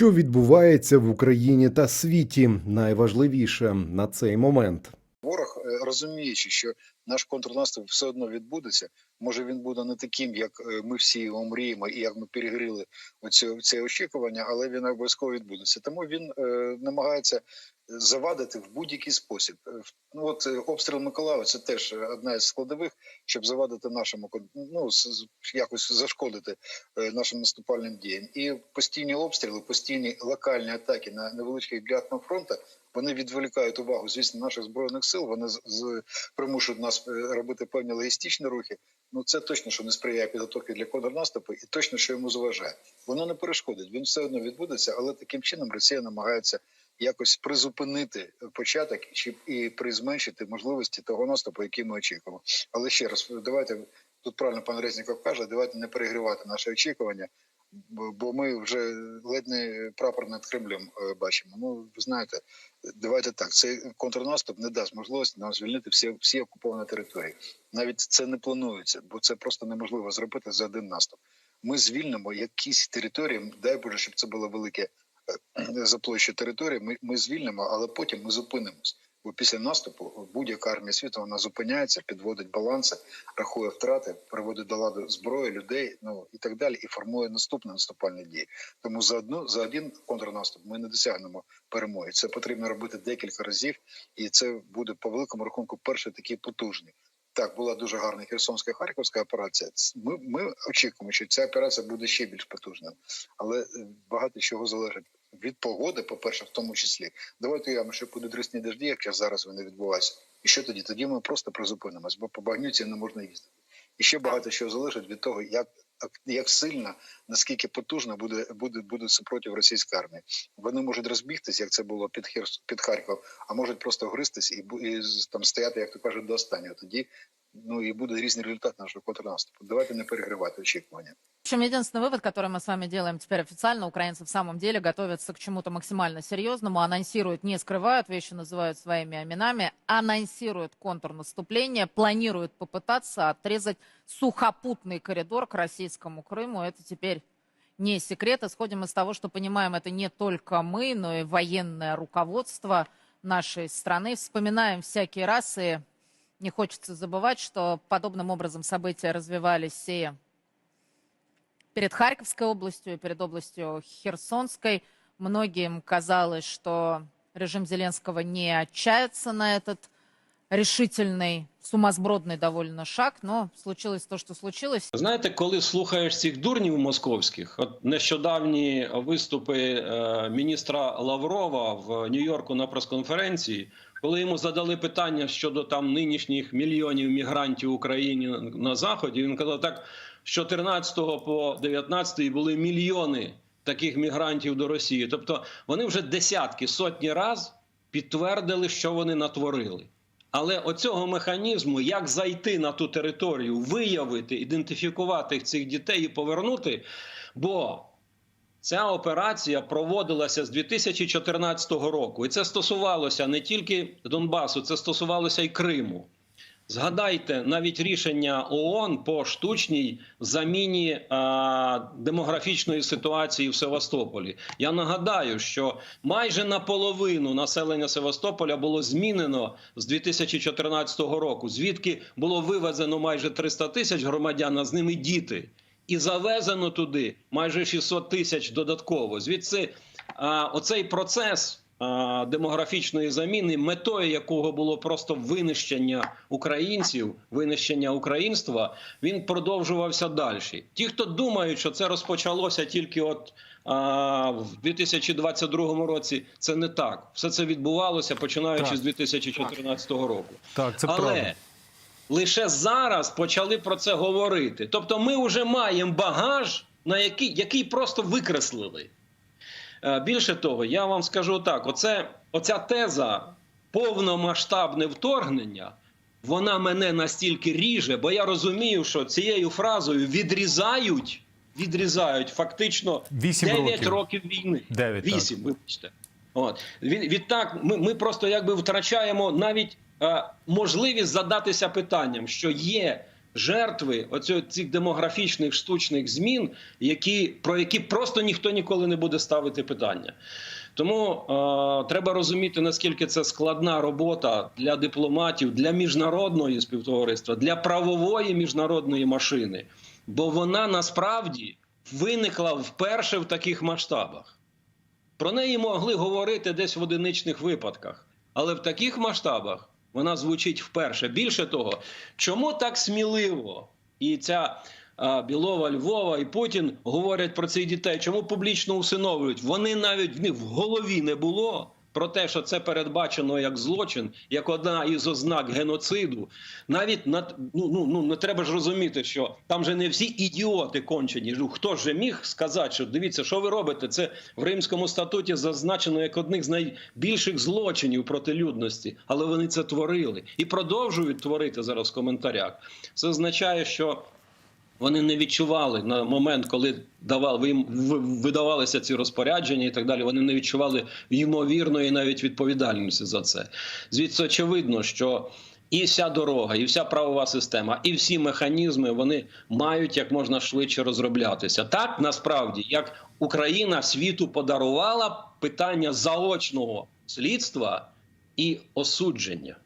Що відбувається в Україні та світі, найважливіше на цей момент. Ворог, е, розуміючи, що наш контрнаступ все одно відбудеться. Може він буде не таким, як е, ми всі його мріємо, і як ми перегріли оці, це очікування, але він обов'язково відбудеться. Тому він е, намагається завадити в будь-який спосіб. Е, Ну от е, обстріл Миколаєва це теж одна із складових, щоб завадити нашому ну, якось зашкодити е, нашим наступальним діям. І постійні обстріли, постійні локальні атаки на невеличких ділянках фронту. Вони відволікають увагу, звісно, наших збройних сил. Вони з, примушують нас робити певні логістичні рухи. Ну це точно, що не сприяє підготовці для контрнаступу, і точно, що йому заважає. Воно не перешкодить. Він все одно відбудеться, але таким чином Росія намагається якось призупинити початок чи і призменшити можливості того наступу, який ми очікуємо. Але ще раз давайте тут правильно пан Резніков каже, давайте не перегрівати наші очікування. Бо ми вже ледь не прапор над Кремлем е, бачимо. Ну ви знаєте, давайте так. Цей контрнаступ не дасть можливості нам звільнити всі всі окуповані території. Навіть це не планується, бо це просто неможливо зробити за один наступ. Ми звільнимо якісь території. Дай Боже, щоб це було велике за площу території. Ми, ми звільнимо, але потім ми зупинимось. Бо після наступу будь-яка армія світу вона зупиняється, підводить баланси, рахує втрати, приводить до ладу зброю, людей, ну і так далі, і формує наступні наступальні дії. Тому за одну за один контрнаступ ми не досягнемо перемоги. Це потрібно робити декілька разів, і це буде по великому рахунку перший такий потужний. Так, була дуже гарна Херсонська Харківська операція. Ми, ми очікуємо, що ця операція буде ще більш потужною, але е, багато чого залежить від погоди, по-перше, в тому числі. Давайте уявимо, що будуть рисні дожді, як зараз вони відбуваються. І що тоді? Тоді ми просто призупинимось, бо по багнюці не можна їздити. І ще багато чого залежить від того, як, як сильно, наскільки потужно буде, буде, буде супротив російської армії. Вони можуть розбігтись, як це було під Херс, під Харків, а можуть просто гристись і, і там стояти, як то кажуть, до останнього. Тоді ну і буде різний результат нашого контрнаступу. Давайте не перегривати очікування. В общем, единственный вывод, который мы с вами делаем теперь официально, украинцы в самом деле готовятся к чему-то максимально серьезному, анонсируют, не скрывают, вещи называют своими именами, анонсируют контрнаступление, планируют попытаться отрезать сухопутный коридор к российскому Крыму. Это теперь не секрет. Исходим из того, что понимаем это не только мы, но и военное руководство нашей страны. Вспоминаем всякие раз, и не хочется забывать, что подобным образом события развивались и перед Харьковской областью и перед областью Херсонской. Многим казалось, что режим Зеленского не отчается на этот решительный, сумасбродный довольно шаг, но случилось то, что случилось. Знаєте, коли слухаєш цих дурнів московських, от нещодавні виступи е, міністра Лаврова в Нью-Йорку на прес-конференції, Коли йому задали питання щодо там нинішніх мільйонів мігрантів в Україні на- заході, він казав так: з 14 по 19 були мільйони таких мігрантів до Росії. Тобто вони вже десятки, сотні раз підтвердили, що вони натворили. Але оцього механізму, як зайти на ту територію, виявити, ідентифікувати цих дітей і повернути. Бо ця операція проводилася з 2014 року, і це стосувалося не тільки Донбасу, це стосувалося й Криму. Згадайте навіть рішення ООН по штучній заміні а, демографічної ситуації в Севастополі. Я нагадаю, що майже наполовину населення Севастополя було змінено з 2014 року, звідки було вивезено майже 300 тисяч громадян, а з ними діти, і завезено туди майже 600 тисяч додатково. Звідси а, оцей процес а, демографічної заміни, метою якого було просто винищення українців, винищення українства, він продовжувався далі. Ті, хто думають, що це розпочалося тільки от а, в 2022 році, це не так. Все це відбувалося починаючи Так. з 2014 року. Так, це Але правда. Лише зараз почали про це говорити. Тобто, ми вже маємо багаж, на який, який просто викреслили. Е, Більше того, я вам скажу так: оце, оця теза повномасштабне вторгнення. Вона мене настільки ріже, бо я розумію, що цією фразою відрізають, відрізають фактично Вісім 9 років. років війни. Дев'ять, так. вибачте. От. Від, відтак, ми, ми просто якби втрачаємо навіть можливість задатися питанням, що є жертви оцього цих демографічних штучних змін, які про які просто ніхто ніколи не буде ставити питання. Тому е, треба розуміти, наскільки це складна робота для дипломатів, для міжнародної співтовариства, для правової міжнародної машини, бо вона насправді виникла вперше в таких масштабах. Про неї могли говорити десь в одиничних випадках, але в таких масштабах вона звучить вперше. Більше того, чому так сміливо і ця а, Білова, Львова і Путін говорять про цих дітей? Чому публічно усиновлюють? Вони навіть в них в голові не було. Про те, що це передбачено як злочин, як одна із ознак геноциду, навіть на ну, ну, ну не треба ж розуміти, що там же не всі ідіоти кончені. Ну, Хто ж міг сказати, що дивіться, що ви робите? Це в Римському статуті зазначено як одних з найбільших злочинів проти людності, але вони це творили і продовжують творити зараз в коментарях. Це означає, що вони не відчували на момент, коли давали їм видавалися ці розпорядження і так далі. Вони не відчували ймовірної навіть відповідальності за це. Звідси очевидно, що і вся дорога, і вся правова система, і всі механізми вони мають як можна швидше розроблятися. Так насправді, як Україна світу подарувала питання заочного слідства і осудження.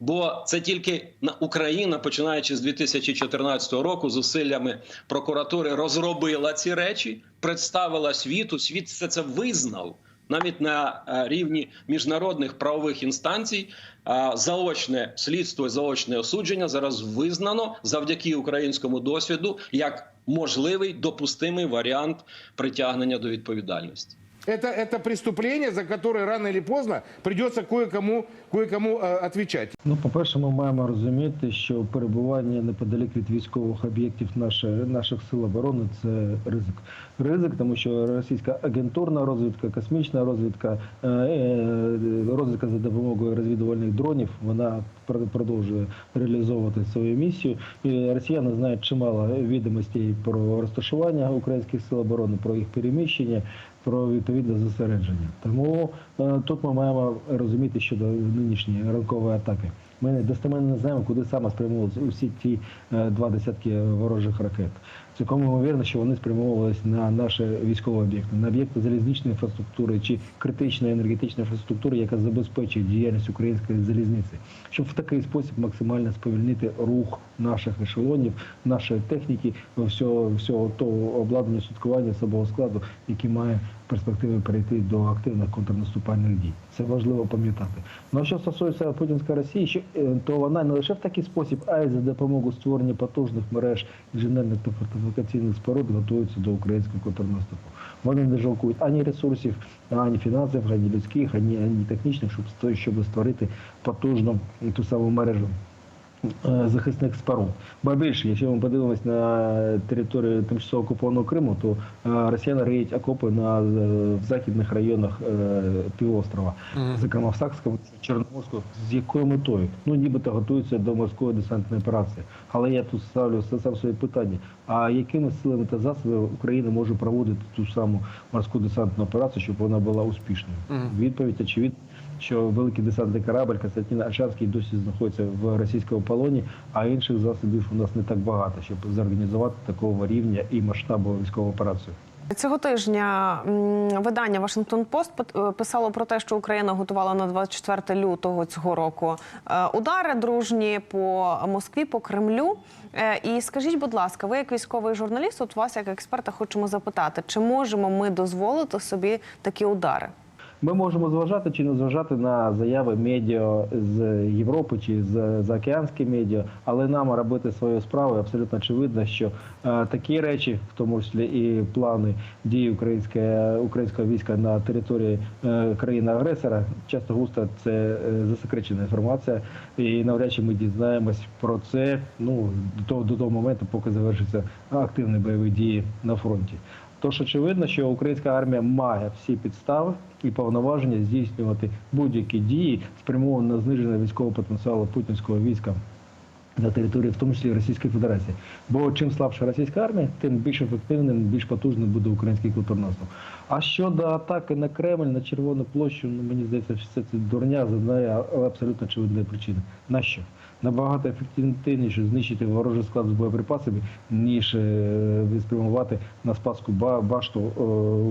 Бо це тільки на Україна, починаючи з 2014 року, зусиллями прокуратури розробила ці речі, представила світу. Світ все це визнав навіть на е, рівні міжнародних правових інстанцій. е, Заочне слідство, заочне осудження зараз визнано завдяки українському досвіду як можливий допустимий варіант притягнення до відповідальності. Это, это преступление, за которое рано или поздно придется кое-кому кое-кому э, отвечать. Ну, по-перше, ми маємо розуміти, що перебування неподалік від військових об'єктів наших, наших сил оборони це ризик. Ризик, тому що російська агентурна розвідка, космічна розвідка, е, е, розвідка за допомогою розвідувальних дронів, вона пр- продовжує реалізовувати свою місію. І росіяни знають чимало відомостей про розташування українських сил оборони, про їх переміщення. Про відповідне зосередження. Тому е, тут ми маємо розуміти щодо нинішньої ранкової атаки. Ми достеменно не знаємо, куди саме спрямовувалися усі ті е, два десятки ворожих ракет. Цілком ймовірно, що вони спрямовувалися на наші військові об'єкти, на об'єкти залізничної інфраструктури чи критичної енергетичної інфраструктури, яка забезпечує діяльність української залізниці, щоб в такий спосіб максимально сповільнити рух наших ешелонів, нашої техніки, всього, всього того обладнання суткування особового складу, який має перспективи перейти до активних контрнаступальних дій. Це важливо пам'ятати. Ну що стосується путінської Росії, що, е, то вона не лише в такий спосіб, а й за допомогою створення потужних мереж інженерних та фортифікаційних споруд готуються до українського контрнаступу. Вони не жалкують ані ресурсів, ані фінансів, ані людських, ані, ані технічних, щоб щоб створити потужну ту саму мережу е, захисних споруд. Ба більше, якщо ми подивимось на територію тимчасово окупованого Криму, то е, росіяни риють окопи на е, в західних районах е, півострова, зокрема в Сакському, Чорноморську, з якою метою? Ну нібито готуються до морської десантної операції. Але я тут ставлю сам своє питання: а якими силами та засобами Україна може проводити ту саму морську десантну операцію, щоб вона була успішною? Відповідь очевидна що великий десантний корабль Константин Ачанський досі знаходиться в російському полоні, а інших засобів у нас не так багато, щоб зорганізувати такого рівня і масштабу військову операцію. Цього тижня видання Вашингтон Пост е, писало про те, що Україна готувала на 24 лютого цього року е, удари дружні по Москві, по Кремлю. Е, І скажіть, будь ласка, ви як військовий журналіст, от вас як експерта, хочемо запитати, чи можемо ми дозволити собі такі удари? Ми можемо зважати чи не зважати на заяви медіа з Європи чи з заокеанських медіа, але нам робити свою справу абсолютно очевидно, що е, такі речі, в тому числі і плани дії українського українського війська на території е, країни-агресора, часто густо це е, засекречена інформація, і навряд чи ми дізнаємось про це ну до до того моменту, поки завершаться активні бойові дії на фронті. Тож очевидно, що українська армія має всі підстави і повноваження здійснювати будь-які дії, спрямовані на зниження військового потенціалу путінського війська на території, в тому числі Російської Федерації. Бо чим слабша російська армія, тим більш ефективним, більш потужним буде український контрнаступ. А щодо атаки на Кремль, на Червону площу, ну мені здається, що це, дурня з одної абсолютно очевидної причини. На що? Набагато ефективніше знищити ворожий склад з боєприпасами, ніж е, спрямувати на спаску ба- башту е,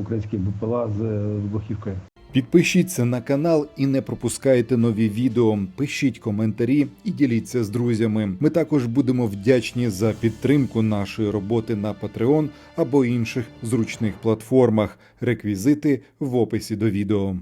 українських БПЛА з вибухівкою. Підпишіться на канал і не пропускайте нові відео. Пишіть коментарі і діліться з друзями. Ми також будемо вдячні за підтримку нашої роботи на Patreon або інших зручних платформах. Реквізити в описі до відео.